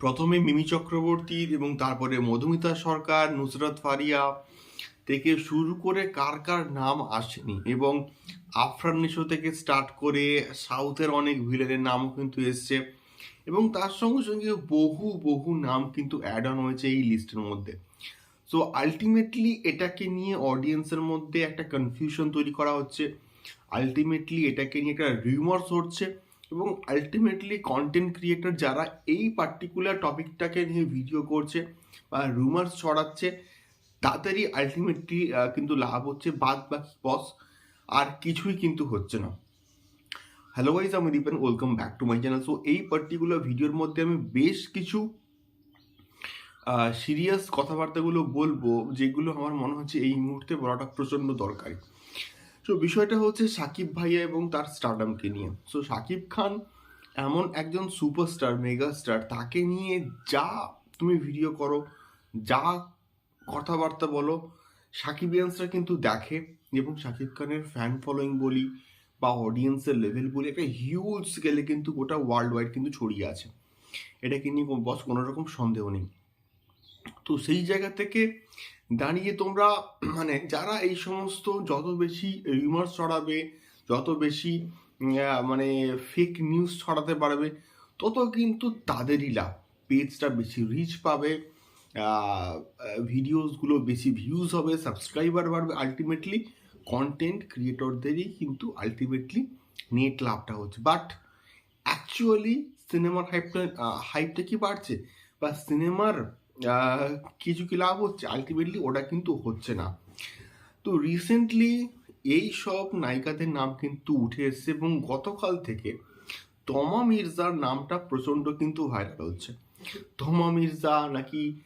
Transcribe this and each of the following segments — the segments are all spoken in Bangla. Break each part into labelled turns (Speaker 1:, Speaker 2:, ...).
Speaker 1: প্রথমে মিমি চক্রবর্তীর এবং তারপরে মধুমিতা সরকার, নুসরাত ফারিয়া থেকে শুরু করে কার কার নাম আসেনি এবং আফরান নিশো থেকে স্টার্ট করে সাউথের অনেক ভিলেনের নামও কিন্তু এসছে এবং তার সঙ্গে সঙ্গে বহু বহু নাম কিন্তু অ্যাড অন হয়েছে এই লিস্টের মধ্যে। সো আলটিমেটলি এটাকে নিয়ে অডিয়েন্সের মধ্যে একটা কনফিউশন তৈরি করা হচ্ছে। আলটিমেটলি এটাকে নিয়ে একটা রিউমার্স হচ্ছে। এবং আলটিমেটলি কন্টেন্ট ক্রিয়েটর যারা এই পার্টিকুলার টপিকটাকে নিয়ে ভিডিও করছে বা রুমার্স ছড়াচ্ছে, তাদেরই আলটিমেটলি কিন্তু লাভ হচ্ছে বাদ বাকি বস আর কিছুই কিন্তু হচ্ছে না। হ্যালো গাইজ আমি Dipen welcome back to my channel so এই পার্টিকুলার ভিডিওর মধ্যে আমি বেশ কিছু সিরিয়াস কথাবার্তাগুলো বলব, যেগুলো আমার মনে হচ্ছে এই মুহূর্তে বলাটা প্রচণ্ড দরকারি। সো বিষয়টা হচ্ছে সাকিব ভাইয়া এবং তার স্টারডামকে নিয়ে। সো সাকিব খান এমন একজন সুপারস্টার মেগাস্টার তাকে নিয়ে যা তুমি ভিডিও করো, যা কথাবার্তা বলো, সাকিবিয়ান্সরা কিন্তু দেখে এবং সাকিব খানের ফ্যান ফলোয়িং বলি বা অডিয়েন্সের লেভেল বলি, একটা হিউজ স্কেলে কিন্তু গোটা ওয়ার্ল্ড ওয়াইড কিন্তু ছড়িয়ে আছে। এটাকে নিয়ে বস কোনো রকম সন্দেহ নেই। তো সেই জায়গা থেকে দাঁড়িয়ে তোমরা মানে যারা এই সমস্ত যত বেশি রিউমার্স ছড়াবে, যত বেশি মানে ফেক নিউজ ছড়াতে পারবে, তত কিন্তু তাদেরই লাভ। পেজটা বেশি রিচ পাবে ভিডিওসগুলো বেশি ভিউজ হবে সাবস্ক্রাইবার বাড়বে। আলটিমেটলি কন্টেন্ট ক্রিয়েটরদেরই কিন্তু আলটিমেটলি নেট লাভটা হচ্ছে। বাট অ্যাকচুয়ালি সিনেমার হাইপটা হাইপটা কি বাড়ছে? বা সিনেমার কিছু কি লাভ হচ্ছে? আলটিমেটলি ওটা কিন্তু হচ্ছে না। তো রিসেন্টলি এই সব নায়িকাদের নাম কিন্তু উঠে এসছে এবং গতকাল থেকে তমা মির্জার নামটা প্রচণ্ড কিন্তু ভাইরাল হচ্ছে। তমা মির্জা নাকি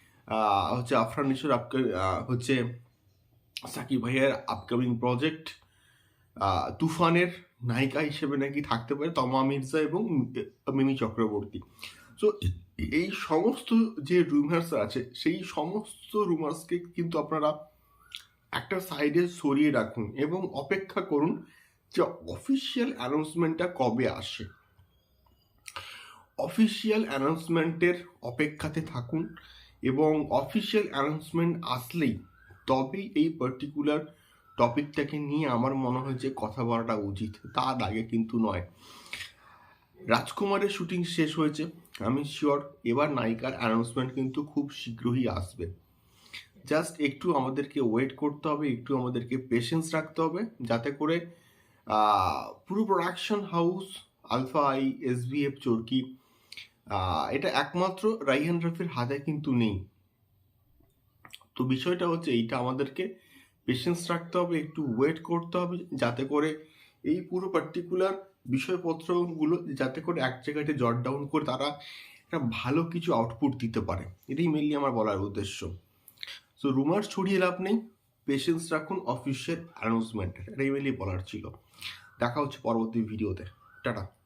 Speaker 1: হচ্ছে আফরান আপকা- হচ্ছে সাকিব ভাইয়ের আপকামিং প্রজেক্ট তুফানের নায়িকা হিসেবে নাকি থাকতে পারে তমা মির্জা এবং মিমি চক্রবর্তী। সো এই সমস্ত যে রুমার্স আছে, সেই সমস্ত রুমার্সকে কিন্তু আপনারা একটা সাইডে সরিয়ে রাখুন এবং অপেক্ষা করুন যে অফিসিয়াল অ্যানাউন্সমেন্টটা কবে আসে। অফিসিয়াল অ্যানাউন্সমেন্টের অপেক্ষাতে থাকুন এবং অফিসিয়াল অ্যানাউন্সমেন্ট আসলেই তবেই এই পার্টিকুলার টপিকটাকে নিয়ে আমার মনে হয় যে কথা বলাটা উচিত। তার আগে কিন্তু নয়। রাজকুমারের শুটিং শেষ হয়েছে। আমি শিওর এবার নায়িকার অ্যানাউন্সমেন্ট কিন্তু খুব শীঘ্রই আসবে। জাস্ট একটু আমাদেরকে ওয়েট করতে হবে, একটু আমাদেরকে পেশেন্স রাখতে হবে, যাতে করে পুরো production house alpha I S B F Chorki এটা একমাত্র রাইহান রফির হাতে কিন্তু নেই। তো বিষয়টা হচ্ছে এইটা আমাদেরকে পেশেন্স রাখতে হবে, একটু ওয়েট করতে হবে, যাতে করে এই পুরো পার্টিকুলার বিষয়পত্রগুলো যাতে করে এক জায়গাতে জট ডাউন করে তারা একটা ভালো কিছু আউটপুট দিতে পারে। এটাই মেনলি আমার বলার উদ্দেশ্য। সো রুমার ছড়িয়ে লাভ নেই। পেশেন্স রাখুন অফিসিয়াল অ্যানাউন্সমেন্টের এটাই মেনলি বলার ছিল। দেখা হচ্ছে পরবর্তী ভিডিওতে টাটা।